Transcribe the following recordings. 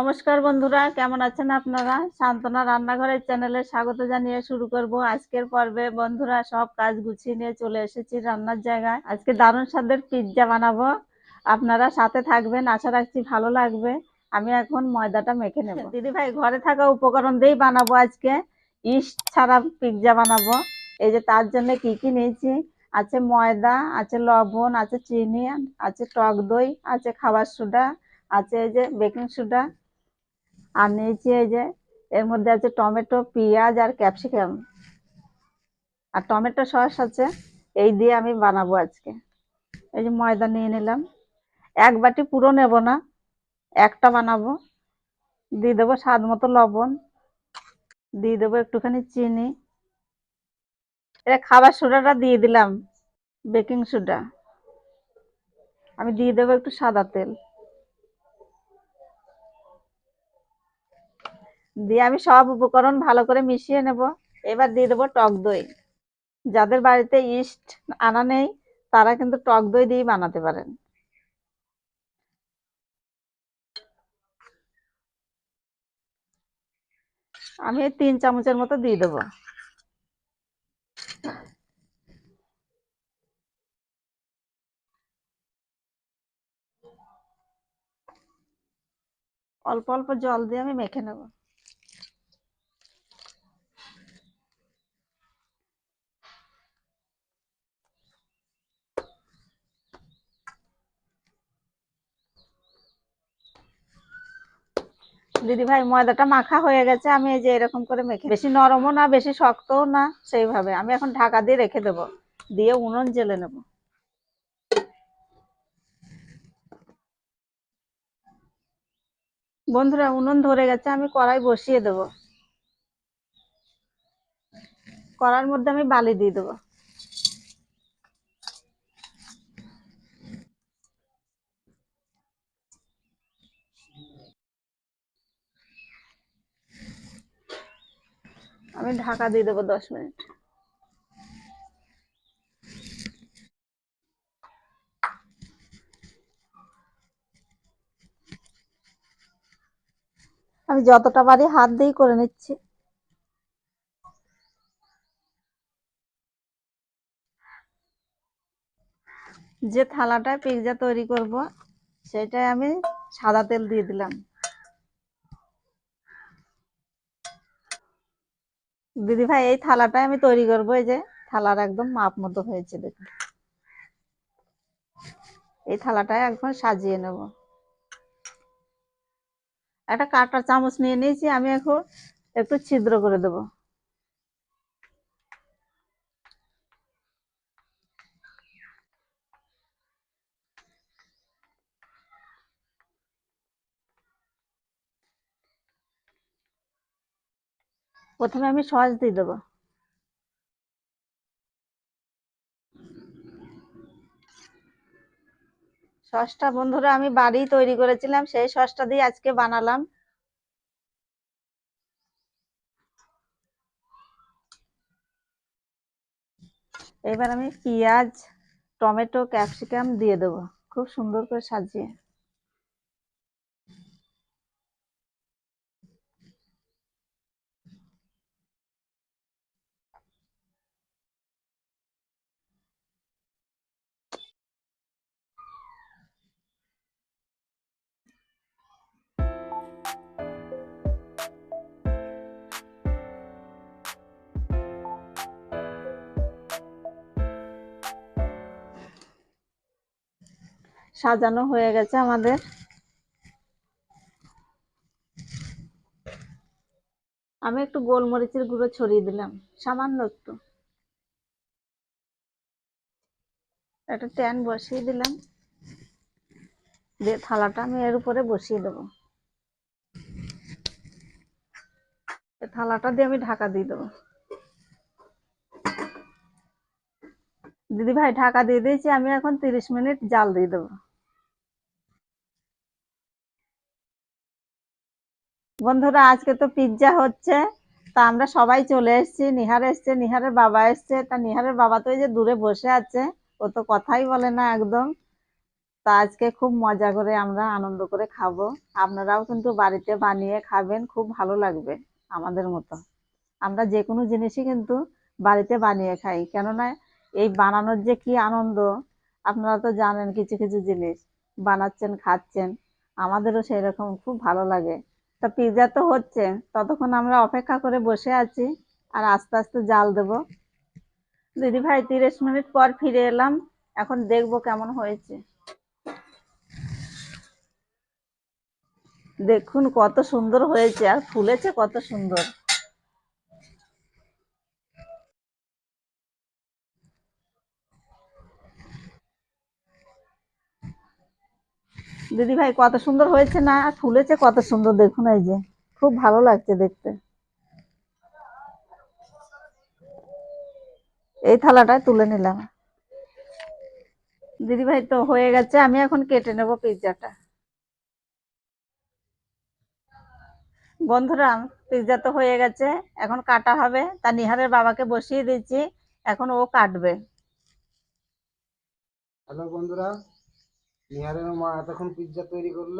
নমস্কার বন্ধুরা, কেমন আছেন আপনারা? সান্তনা রান্নাঘরের চ্যানেলে স্বাগত জানিয়ে শুরু করব আজকের পর্বে। বন্ধুরা, সব কাজ গুছিয়ে নিয়ে চলে এসেছি রান্নার জায়গায়। আজকে দারুণ স্বাদের পিৎজা বানাবো। আপনারা সাথে থাকবেন, আশা রাখছি ভালো লাগবে। আমি এখন ময়দাটা মেখে নেব। দিদি ভাই, ঘরে থাকা উপকরণ দিয়েই বানাবো আজকে। ইস্ট ছাড়া পিৎজা বানাবো। এই যে তার জন্য কি কি নিয়েছি? আছে ময়দা, আছে লবণ, আছে চিনি, আছে টক দই, আছে খাবার সোডা, আছে এই যে বেকিং সোডা আর নিয়েছি এই যে, এর মধ্যে আছে টমেটো, পেঁয়াজ আর ক্যাপসিকাম। আর টমেটো সস আছে, এই দিয়ে আমি বানাবো আজকে। এই যে ময়দা নিয়ে নিলাম। এক বাটি পুরো নেব না, একটা বানাবো। দিয়ে দেবো স্বাদ মতো লবণ। দিয়ে দেবো একটুখানি চিনি। এটা খাবার সোডাটা দিয়ে দিলাম, বেকিং সোডা। আমি দিয়ে দেবো একটু সাদা তেল। দিয়ে আমি সব উপকরণ ভালো করে মিশিয়ে নেব। এবার দিয়ে দেবো টক দই। যাদের বাড়িতে ইস্ট আনা নেই, তারা কিন্তু টক দই দিয়ে বানাতে পারেন। আমি তিন চামচের মতো দিয়ে দেবো। অল্প অল্প জল দিয়ে আমি মেখে নেব। দিদি ভাই ময়দাটা মাখা হয়ে গেছে, আমি এই যে এরকম করে মেখে বেশি নরমও না, বেশি শক্তও না, সেইভাবে। আমি এখন ঢাকা দিয়ে রেখে দেব। দিয়ে উনুন জেলে নেব। বন্ধুরা, উনুন ধরে গেছে, আমি কড়াই বসিয়ে দেব। কড়ার মধ্যে আমি বালি দিয়ে দেবো। আমি ঢাকা দিয়ে দেবো দশ মিনিট। আমি যতটা পারি হাত দিয়েই করে নিচ্ছি। যে থালাটায় পিৎজা তৈরি করব, সেটাই আমি সাদা তেল দিয়ে দিলাম। দিদি ভাই, এই থালাটাই আমি তৈরি করব, এই যে থালার একদম মাপ মতো হয়েছে, দেখুন। এই থালাটাই একদম সাজিয়ে নেব। একটা কাটা চামচ নিয়ে নিয়েছি, আমি এখন একটু ছিদ্র করে দেব। প্রথমে আমি সস দিয়ে দেবো। সসটা বন্ধুরা আমি বাড়ি তৈরি করেছিলাম, সেই সসটা দিয়ে আজকে বানালাম। এবার আমি পেঁয়াজ, টমেটো, ক্যাপসিকাম দিয়ে দেবো, খুব সুন্দর করে সাজিয়ে। সাজানো হয়ে গেছে আমাদের। আমি একটু গোলমরিচের গুঁড়ো ছড়িয়ে দিলাম, সামান্য একটু। একটা ট্যান বসিয়ে দিলাম। দিয়ে থালাটা আমি এর উপরে বসিয়ে দেবো। থালাটা দিয়ে আমি ঢাকা দিয়ে দেবো। দিদি ভাই ঢাকা দিয়ে দিয়েছি, আমি এখন তিরিশ মিনিট জাল দিয়ে দেবো। বন্ধুরা, আজকে তো পিৎজা হচ্ছে। তা আমরা সবাই চলে এসেছি। নিহার এসছে, নিহারের বাবা এসছে। তা নিহারের বাবা তো এই যে দূরে বসে আছে, ও তো কথাই বলে না একদম। তা আজকে খুব মজা করে আমরা আনন্দ করে খাব। আপনারাও কিন্তু বাড়িতে বানিয়ে খাবেন, খুব ভালো লাগবে আমাদের মতো। আমরা যে কোনো জিনিসই কিন্তু বাড়িতে বানিয়ে খাই। কেননা এই বানানোর যে কি আনন্দ, আপনারা তো জানেন কিছু কিছু জিনিস বানাচ্ছেন, খাচ্ছেন, আমাদেরও সেই রকম খুব ভালো লাগে। তা পিৎজা তো হচ্ছে। ততক্ষণ আমরা অপেক্ষা করে বসে আছি আর আস্তে আস্তে জাল দেব। দিদি ভাই, তিরিশ মিনিট পর ফিরে এলাম। এখন দেখব কেমন হয়েছে। দেখুন কত সুন্দর হয়েছে আর ফুলেছে কত সুন্দর। দিদি ভাই, কত সুন্দর হয়েছে না? ফুলেছে কত সুন্দর, দেখুন এই যে। খুব ভালো লাগছে দেখতে। এই থালাটায় তুলে নিলাম। দিদি ভাই, তো হয়ে গেছে, আমি এখন কেটে নেব পিৎজাটা। বন্ধুরা, পিৎজা তো হয়ে গেছে, এখন কাটা হবে। তা নিহারের বাবাকে বসিয়ে দিচ্ছি, এখন ও কাটবে। হ্যালো বন্ধুরা নিহারের মা এতক্ষণ পিৎজা তৈরি করল,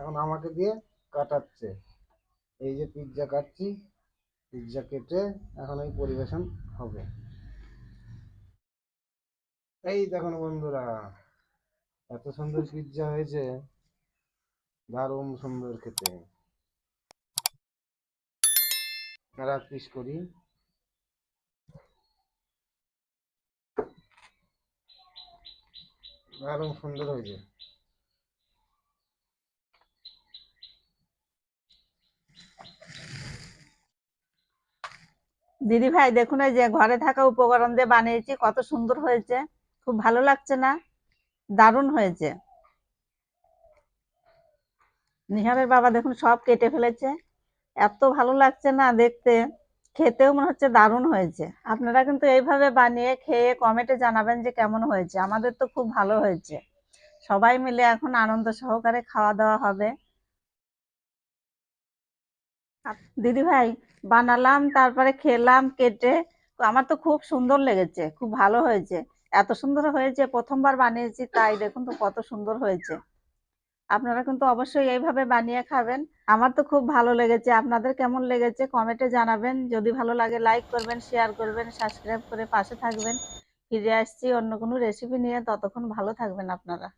এখন আমাকে দিয়ে কাটাচ্ছে। এই যে পিৎজা কাটছি পিৎজা কেটে এখন এই পরিবেশন হবে। এই দেখুন বন্ধুরা, এত সুন্দর পিৎজা হয়েছে, দারুণ সুন্দর খেতে। আর পিস করি। দারুণ সুন্দর হয়েছে। দিদি ভাই, দেখুন এই যে ঘরে থাকা উপকরণ দিয়ে বানিয়েছি, কত সুন্দর হয়েছে। খুব ভালো লাগছে না? দারুণ হয়েছে। নিহারের বাবা দেখুন সব কেটে ফেলেছে। এত ভালো লাগছে না দেখতে। খেতেও মনে হচ্ছে দারুণ হয়েছে। আপনারা কিন্তু এইভাবে বানিয়ে খেয়ে কমেন্টে জানাবেন যে কেমন হয়েছে। আমাদের তো খুব ভালো হয়েছে। সবাই মিলে এখন আনন্দ সহকারে খাওয়া দাওয়া হবে দিদি ভাই, বানালাম, তারপরে খেলাম, কেটে, আমার তো খুব সুন্দর লেগেছে, খুব ভালো হয়েছে। এত সুন্দর হয়েছে, প্রথমবার বানিয়েছি, তাই দেখুন তো কত সুন্দর হয়েছে। আপনারা কিন্তু অবশ্যই এইভাবে বানিয়ে খাবেন। আমার তো খুব ভালো লেগেছে। আপনাদের কেমন লেগেছে কমেন্টে জানাবেন। যদি ভালো লাগে লাইক করবেন শেয়ার করবেন সাবস্ক্রাইব করে পাশে থাকবেন। ফিরে আসছি অন্য কোনো রেসিপি নিয়ে। ততক্ষণ ভালো থাকবেন আপনারা।